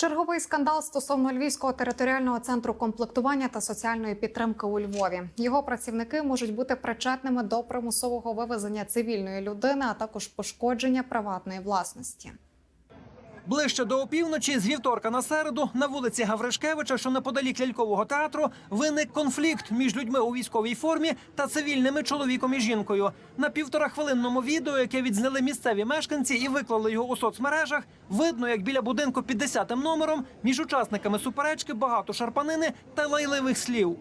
Черговий скандал стосовно Львівського територіального центру комплектування та соціальної підтримки у Львові. Його працівники можуть бути причетними до примусового вивезення цивільної людини, а також пошкодження приватної власності. Ближче до опівночі, з вівторка на середу, на вулиці Гавришкевича, що неподалік лялькового театру, виник конфлікт між людьми у військовій формі та цивільними чоловіком і жінкою. На півторахвилинному відео, яке відзняли місцеві мешканці і виклали його у соцмережах, видно, як біля будинку під 10 номером між учасниками суперечки багато шарпанини та лайливих слів.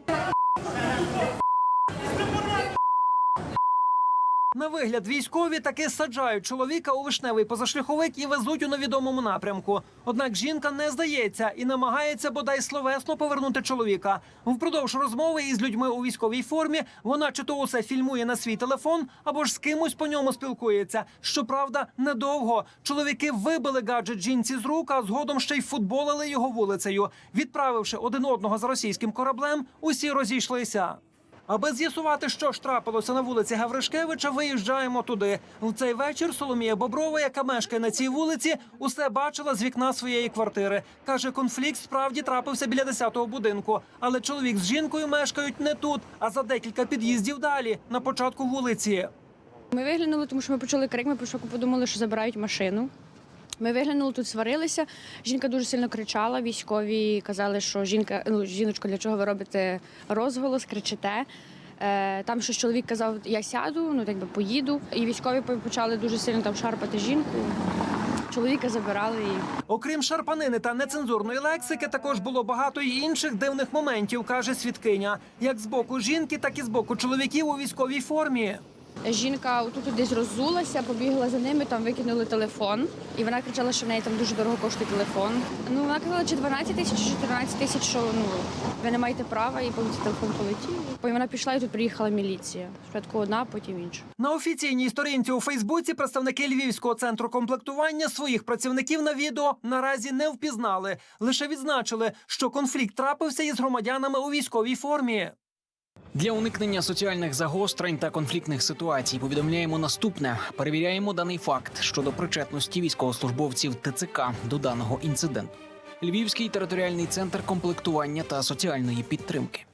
На вигляд військові таки саджають чоловіка у вишневий позашляховик і везуть у невідомому напрямку. Однак жінка не здається і намагається бодай словесно повернути чоловіка. Впродовж розмови із людьми у військовій формі вона чи то усе фільмує на свій телефон, або ж з кимось по ньому спілкується. Щоправда, недовго. Чоловіки вибили гаджет жінці з рук, а згодом ще й футболили його вулицею. Відправивши один одного за російським кораблем, усі розійшлися. Аби з'ясувати, що ж трапилося на вулиці Гавришкевича, виїжджаємо туди. В цей вечір Соломія Боброва, яка мешкає на цій вулиці, усе бачила з вікна своєї квартири. Каже, конфлікт справді трапився біля 10-го будинку, але чоловік з жінкою мешкають не тут, а за декілька під'їздів далі, на початку вулиці. Ми виглянули, тому що ми почули крик, ми спочатку подумали, що забирають машину. Ми виглянули, тут сварилися. Жінка дуже сильно кричала. Військові казали, що жінка, ну, жіночко, для чого ви робите розголос, кричите. Е, Там щось чоловік казав, я сяду, ну так би поїду. І військові почали дуже сильно там шарпати жінку. Чоловіка забирали і Окрім шарпанини та нецензурної лексики, також було багато й інших дивних моментів, каже свідкиня, як з боку жінки, так і з боку чоловіків у військовій формі. Жінка тут десь роззулася, побігла за ними, там викинули телефон. І вона кричала, що в неї там дуже дорого коштує телефон. Ну вона казала, чи 12 тисяч, чи 14 тисяч, що ну ви не маєте права, і потім телефон полетів. Потім вона пішла і тут приїхала міліція. Спочатку одна, потім інша. На офіційній сторінці у Фейсбуці представники Львівського центру комплектування своїх працівників на відео наразі не впізнали. Лише відзначили, що конфлікт трапився із громадянами у військовій формі. Для уникнення соціальних загострень та конфліктних ситуацій повідомляємо наступне: перевіряємо даний факт щодо причетності військовослужбовців ТЦК до даного інциденту. Львівський територіальний центр комплектування та соціальної підтримки.